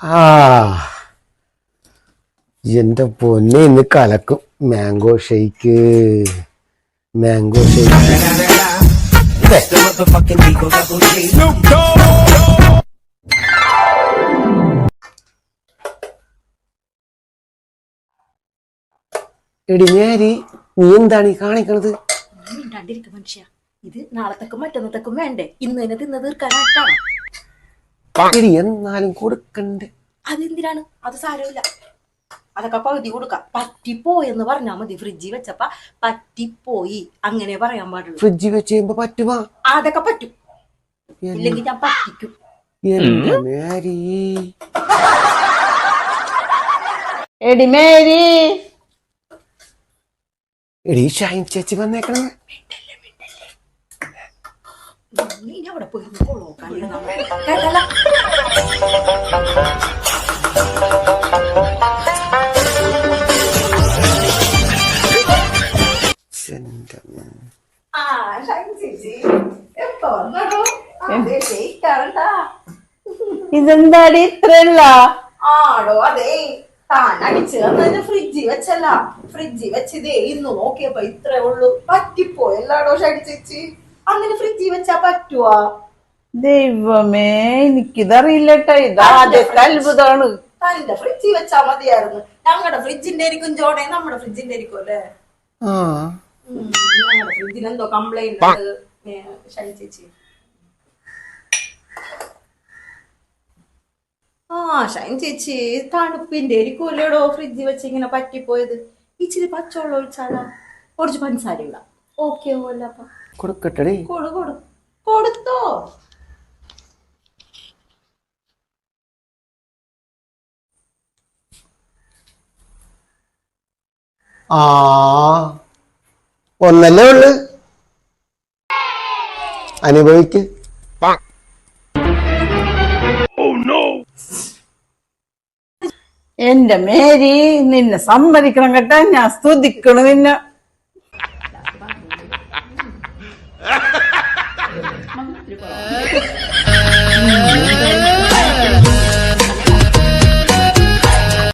ആ എന്റെ പൊന്നെ ഇന്ന് കലക്കും. മാംഗോ ഷെയ്ക്ക് മാംഗോ ഷെയ്ക്ക് എടി നീ എന്താണ് ഈ കാണിക്കണത്? മനുഷ്യ. ഇത് നാളത്തേക്കും മറ്റന്നത്തേക്കും വേണ്ടേ? ഇന്ന് തന്നെ തിന്ന് തീർക്കാനായിട്ടാണ്? എന്നാലും കൊടുക്കണ്ടേ? അതെന്തിനാണ്? അത് സാരമില്ല. അതൊക്കെ പകുതി കൊടുക്കാം. പറ്റിപ്പോയെന്ന് പറഞ്ഞാൽ മതി. ഫ്രിഡ്ജിൽ വെച്ചപ്പ പറ്റിപ്പോയി. അങ്ങനെ പറയാൻ പാടുള്ളൂ. ഫ്രിഡ്ജിൽ വെച്ച് കഴിയുമ്പോ പറ്റുമോ അതൊക്കെ പറ്റും. ഇല്ലെങ്കിൽ ഞാൻ പറ്റിക്കും. എന്റെ മേരി. എടി മേരി. എടി ഷൈൻ ചേച്ചി വന്നേക്കണം. നീ അവിടെ പോയി മതി. കേട്ടല്ലോ? ഇതെന്താടി ഇത്രയല്ല? ആടോ അതെ. താൻ അടിച്ചു ഫ്രിഡ്ജി വെച്ചല്ല. ഫ്രിഡ്ജിൽ വെച്ചതേ ഇന്ന് നോക്കിയപ്പോ ഇത്രേ ഉള്ളു. പറ്റിപ്പോയല്ലാടോ ഷൈൻ ചേച്ചി? അങ്ങനെ ഫ്രിഡ്ജിൽ വെച്ചാ പറ്റുവോ? ദൈവമേ ആദ്യത്തെ അത്ഭുതമാണ് തന്റെ ഫ്രിഡ്ജിൽ വെച്ചാ മതിയായിരുന്നു. ഞങ്ങളുടെ ഫ്രിഡ്ജിന്റെ ആയിരിക്കും ജോണേ നമ്മുടെ ഫ്രിഡ്ജിന്റെ ആയിരിക്കും അല്ലേ? ഞങ്ങളുടെ ഫ്രിഡ്ജിന് എന്തോ കംപ്ലൈന്റ് ചേച്ചി. ആ ഷൈൻ ചേച്ചി തണുപ്പിന്റെ ആയിരിക്കുമല്ലേടോ ഫ്രിഡ്ജിൽ വെച്ച് ഇങ്ങനെ പറ്റിപ്പോയത്? ഇച്ചിരി പച്ചവെള്ളം ഒഴിച്ചാലോ? കുറച്ച് പഞ്ചസാര ഇടാം ഓക്കെ ഓല്ലപ്പാ അപ്പൊ. കൊടുക്കട്ടെടി. കൊടു കൊടു. കൊടുത്തോ. ആ ഒന്നല്ലേ ഉള്ളു? അനുഭവിക്ക്. എന്റെ മേരി നിന്നെ സമ്മതിക്കണം കേട്ടാ ഞാൻ സ്തുതിക്കണു നിന്നെ. 你本来